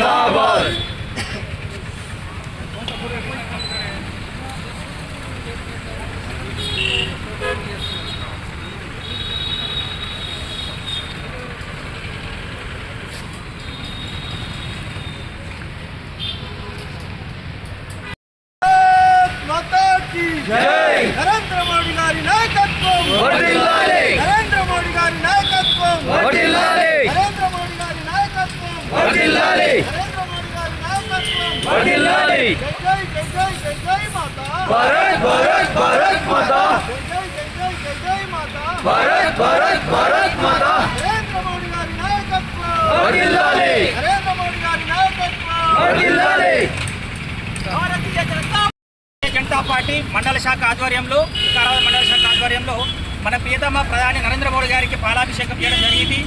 जिंदाबाद माता की जय नरेंद्र मोदी गारी नायकत्व వర్ధిల్లాలి వర్ధిల్లాలి భారత్ భారత్ భారత్ మాతా. భారత్ భారత్ భారత్ మాతా. వర్ధిల్లాలి వర్ధిల్లాలి జనతా జనతా పార్టీ మండల శాఖ ఆధ్వర్యంలో వికారాబాద్ మండల శాఖ ఆధ్వర్యంలో మన ప్రియతమ ప్రధాని నరేంద్ర మోడీ గారికి పాలాభిషేకం చేయడం జరిగింది.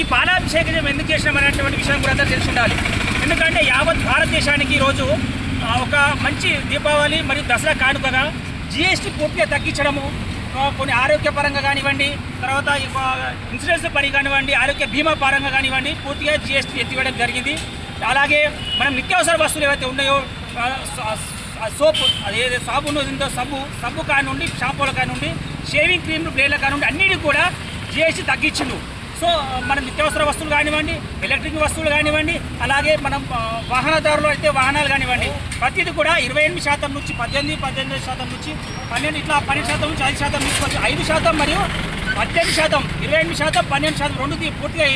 ఈ పాలాభిషేకం ఎందుకు చేసినాం అనేటువంటి విషయం కూడా అందరూ తెలిసి ఉండాలి ఎందుకంటే యావత్ భారతదేశానికి ఈరోజు ఒక మంచి దీపావళి మరియు దసరా కానుకగా జిఎస్టీ పూర్తిగా తగ్గించడము కొన్ని ఆరోగ్యపరంగా కానివ్వండి తర్వాత ఇన్సూరెన్స్ పని కానివ్వండి ఆరోగ్య బీమా పరంగా కానివ్వండి పూర్తిగా జిఎస్టీ ఎత్తివేయడం జరిగింది. అలాగే మనం నిత్యావసర వస్తువులు ఏవైతే ఉన్నాయో సోప్ సోపు అదేదో సాబును ఉందో సబ్బు సబ్బు కానివ్వండి షాంపూల కానివ్వండి షేవింగ్ క్రీమ్లు బ్లేడ్ల కానివ్వండి అన్నిటికీ కూడా జిఎస్టీ తగ్గించిండు. సో మన నిత్యావసర వస్తువులు కానివ్వండి ఎలక్ట్రిక్ వస్తువులు కానివ్వండి అలాగే మనం వాహనదారులు అయితే వాహనాలు కానివ్వండి ప్రతిది కూడా ఇరవై ఎనిమిది శాతం నుంచి పద్దెనిమిది పద్దెనిమిది శాతం నుంచి పన్నెండు ఇట్లా పన్నెండు శాతం నుంచి ఐదు శాతం నుంచి ఐదు శాతం మరియు పద్దెనిమిది శాతం ఇరవై ఎనిమిది శాతం పన్నెండు శాతం రెండు పూర్తిగా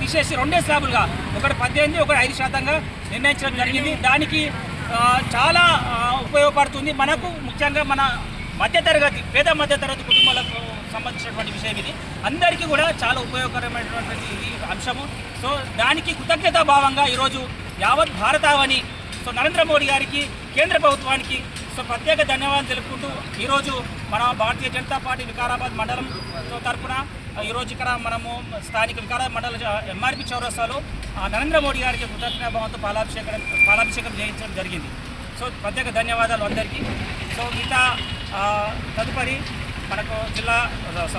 తీసేసి రెండే స్లాబులుగా ఒకటి పద్దెనిమిది ఒకటి ఐదు శాతంగా నిర్ణయించడం జరిగింది. దానికి చాలా ఉపయోగపడుతుంది. మనకు ముఖ్యంగా మన మధ్యతరగతి పేద మధ్యతరగతి కుటుంబాలకు సంబంధించినటువంటి విషయం ఇది. అందరికీ కూడా చాలా ఉపయోగకరమైనటువంటి ఇది అంశము. సో దానికి కృతజ్ఞతా భావంగా ఈరోజు యావత్ భారతావని సో నరేంద్ర మోడీ గారికి కేంద్ర ప్రభుత్వానికి సో ప్రత్యేక ధన్యవాదాలు తెలుపుకుంటూ ఈరోజు మన భారతీయ జనతా పార్టీ వికారాబాద్ మండలం సో తరఫున ఈరోజు ఇక్కడ మనము స్థానిక వికారాబాద్ మండల ఎంఆర్పి చౌరస్తాలో ఆ నరేంద్ర మోడీ గారికి కృతజ్ఞత భావంతో పాలాభిషేకం పాలాభిషేకం చేయించడం జరిగింది. సో ప్రత్యేక ధన్యవాదాలు అందరికీ. సో మిగతా తదుపరి మనకు జిల్లా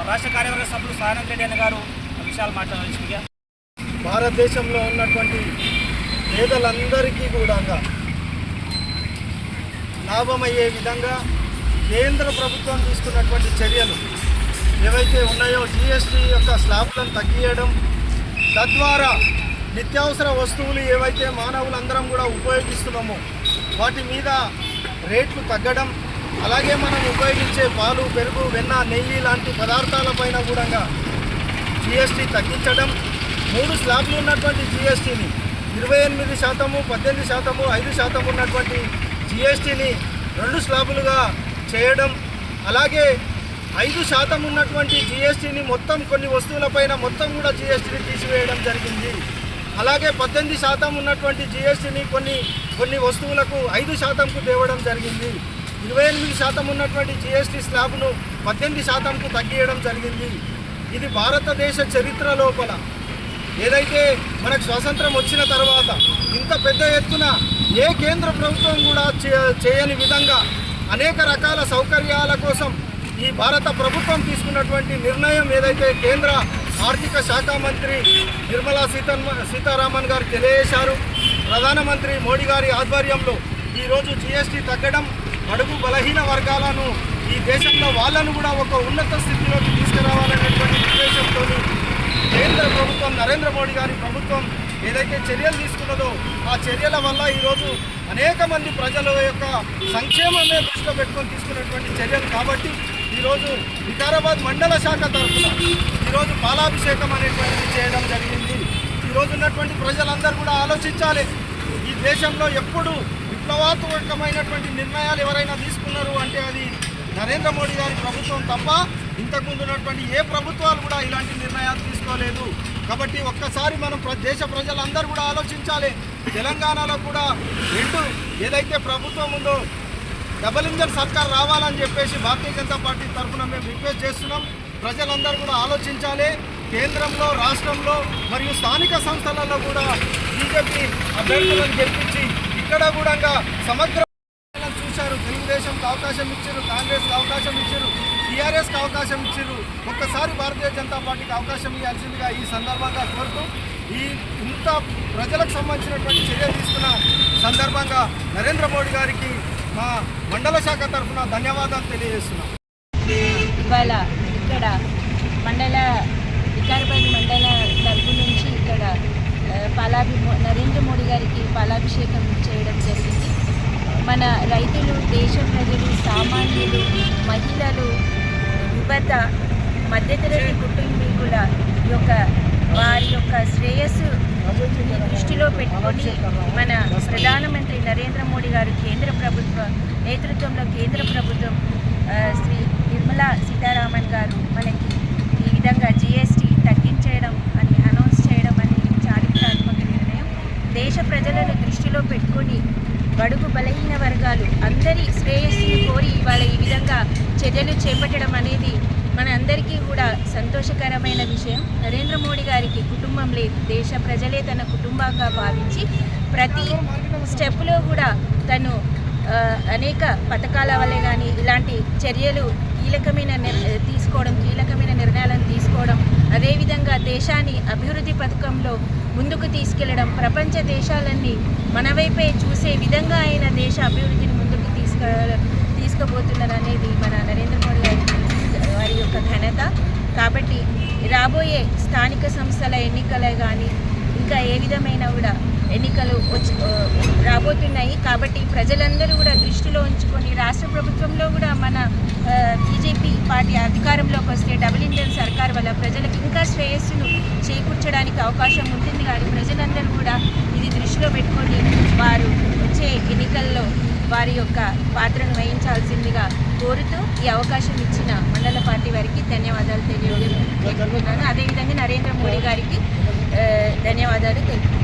రాష్ట్ర కార్యవర్గ సభ్యులు సానంద్ రెడ్డి అన్న గారు విషయాలు మాట్లాడాల్సిందిగా. భారతదేశంలో ఉన్నటువంటి పేదలందరికీ కూడా లాభమయ్యే విధంగా కేంద్ర ప్రభుత్వం తీసుకున్నటువంటి చర్యలు ఏవైతే ఉన్నాయో జిఎస్టీ యొక్క స్లాబ్లను తగ్గియడం తద్వారా నిత్యావసర వస్తువులు ఏవైతే మానవులందరం కూడా ఉపయోగిస్తున్నామో వాటి మీద రేట్లు తగ్గడం అలాగే మనం ఉపయోగించే పాలు పెరుగు వెన్న నెయ్యి లాంటి పదార్థాలపైన కూడా జిఎస్టీ తగ్గించడం మూడు స్లాబ్లు ఉన్నటువంటి జిఎస్టీని ఇరవై ఎనిమిది శాతము పద్దెనిమిది శాతము ఐదు శాతం ఉన్నటువంటి జిఎస్టీని రెండు స్లాబులుగా చేయడం అలాగే ఐదు శాతం ఉన్నటువంటి జిఎస్టీని మొత్తం కొన్ని వస్తువులపైన మొత్తం కూడా జిఎస్టీని తీసివేయడం జరిగింది. అలాగే పద్దెనిమిది శాతం ఉన్నటువంటి జిఎస్టీని కొన్ని కొన్ని వస్తువులకు ఐదు శాతంకు తేవడం జరిగింది. ఇరవై ఎనిమిది శాతం ఉన్నటువంటి జిఎస్టీ స్లాబ్ను పద్దెనిమిది శాతంకు తగ్గియడం జరిగింది. ఇది భారతదేశ చరిత్ర లోపల. ఏదైతే మనకు స్వాతంత్రం వచ్చిన తర్వాత ఇంత పెద్ద ఎత్తున ఏ కేంద్ర ప్రభుత్వం కూడా చే- చేయని విధంగా అనేక రకాల సౌకర్యాల కోసం ఈ భారత ప్రభుత్వం తీసుకున్నటువంటి నిర్ణయం ఏదైతే కేంద్ర ఆర్థిక శాఖ మంత్రి నిర్మలా సీతన్మ సీతారామన్ గారు తెలియజేశారు. ప్రధానమంత్రి మోడీ గారి ఆధ్వర్యంలో ఈరోజు జిఎస్టీ తగ్గడం అడుగు బలహీన వర్గాలను ఈ దేశంలో వాళ్ళను కూడా ఒక ఉన్నత స్థితిలోకి తీసుకురావాలనేటువంటి ఉద్దేశంతో కేంద్ర ప్రభుత్వం నరేంద్ర మోడీ గారి ప్రభుత్వం ఏదైతే చర్యలు తీసుకున్నదో ఆ చర్యల వల్ల ఈరోజు అనేక మంది ప్రజల యొక్క సంక్షేమమే దృష్టిలో పెట్టుకొని తీసుకున్నటువంటి చర్యలు కాబట్టి ఈరోజు వికారాబాద్ మండల శాఖ తరఫున ఈరోజు పాలాభిషేకం అనేటువంటిది చేయడం జరిగింది. ఈరోజు ఉన్నటువంటి ప్రజలందరూ కూడా ఆలోచించాలి. ఈ దేశంలో ఎప్పుడు విప్లవాత్మకమైనటువంటి నిర్ణయాలు ఎవరైనా తీసుకున్నారు అంటే అది నరేంద్ర మోడీ గారి ప్రభుత్వం తప్ప ఇంతకుముందు ఉన్నటువంటి ఏ ప్రభుత్వాలు కూడా ఇలాంటి నిర్ణయాలు తీసుకోలేదు. కాబట్టి ఒక్కసారి మనం ప్ర- దేశ ప్రజలందరూ కూడా ఆలోచించాలి. తెలంగాణలో కూడా రెండు ఏదైతే ప్రభుత్వం ఉందో డబల్ ఇంజన్ సర్కార్ రావాలని చెప్పేసి భారతీయ జనతా పార్టీ తరఫున మేము రిక్వెస్ట్ చేస్తున్నాం. ప్రజలందరూ కూడా ఆలోచించాలి. కేంద్రంలో రాష్ట్రంలో మరియు స్థానిక సంస్థలలో కూడా బీజేపీ అభ్యర్థులను గెలిపించి ఇక్కడ కూడా సమగ్ర చూశారు. తెలుగుదేశంకి అవకాశం ఇచ్చారు కాంగ్రెస్కి అవకాశం ఇచ్చారు టీఆర్ఎస్కి అవకాశం ఇచ్చారు. ఒక్కసారి భారతీయ జనతా పార్టీకి అవకాశం ఇవ్వాల్సిందిగా ఈ సందర్భంగా కోరుతూ ఈ ఇంత ప్రజలకు సంబంధించినటువంటి చర్య తీసుకున్న సందర్భంగా నరేంద్ర మోడీ గారికి మా మండల శాఖ తరఫున ధన్యవాదాలు తెలియజేస్తున్నాం. ఇవాళ ఇక్కడ మండల వికారాబాద్ మండల తరఫు నుంచి ఇక్కడ ఆ, పాలాభి నరేంద్ర మోడీ గారికి పాలాభిషేకం చేయడం జరిగింది మన రైతులు దేశ ప్రజలు సామాన్యులు మహిళలు యువత మధ్యతరగతి కుటుంబీకుల యొక్క వారి యొక్క శ్రేయస్సు దృష్టిలో పెట్టుకొని మన ప్రధానమంత్రి నరేంద్ర మోడీ గారు కేంద్ర ప్రభుత్వ నేతృత్వంలో కేంద్ర ప్రభుత్వం శ్రీ నిర్మలా సీతారామన్ గారు మనకి ఈ విధంగా జిఎస్టీ తగ్గించేయడం అని అనౌన్స్ చేయడం అనేది చారిత్రాత్మక నిర్ణయం. దేశ ప్రజలను దృష్టిలో పెట్టుకొని బడుగు బలహీన వర్గాలు. అందరి శ్రేయస్సును కోరి ఇవాళ ఈ విధంగా చర్యలు చేపట్టడం అనేది మన అందరికీ కూడా సంతోషకరమైన విషయం. నరేంద్ర మోడీ గారికి కుటుంబం లేదు. దేశ ప్రజలే తన కుటుంబంగా భావించి ప్రతి స్టెప్లో కూడా తను అనేక పథకాల వల్లే కానీ ఇలాంటి చర్యలు కీలకమైన తీసుకోవడం కీలకమైన నిర్ణయాలను తీసుకోవడం అదేవిధంగా దేశాన్ని అభివృద్ధి పథకంలో ముందుకు తీసుకెళ్ళడం ప్రపంచ దేశాలన్నీ మన వైపే చూసే విధంగా ఆయన దేశ అభివృద్ధిని ముందుకు తీసుక తీసుకుపోతున్నారు అనేది మన నరేంద్ర మోడీ గారి వారి యొక్క ఘనత. కాబట్టి రాబోయే స్థానిక సంస్థల ఎన్నికలే కానీ ఇంకా ఏ విధమైన కూడా ఎన్నికలు వచ్చి రాబోతున్నాయి. కాబట్టి ప్రజలందరూ కూడా దృష్టిలో ఉంచుకొని రాష్ట్ర ప్రభుత్వంలో కూడా మన పార్టీ అధికారంలోకి వస్తే డబుల్ ఇంజన్ సర్కార్ వల్ల ప్రజలకు ఇంకా శ్రేయస్సును చేకూర్చడానికి అవకాశం ఉంటుంది. కానీ ప్రజలందరూ కూడా ఇది దృష్టిలో పెట్టుకొని వారు వచ్చే ఎన్నికల్లో వారి యొక్క పాత్రను వహించాల్సిందిగా కోరుతూ ఈ అవకాశం ఇచ్చిన మండల పార్టీ వారికి ధన్యవాదాలు తెలియజేస్తున్నాను. అదేవిధంగా నరేంద్ర మోడీ గారికి ధన్యవాదాలు తెలుపుతున్నాను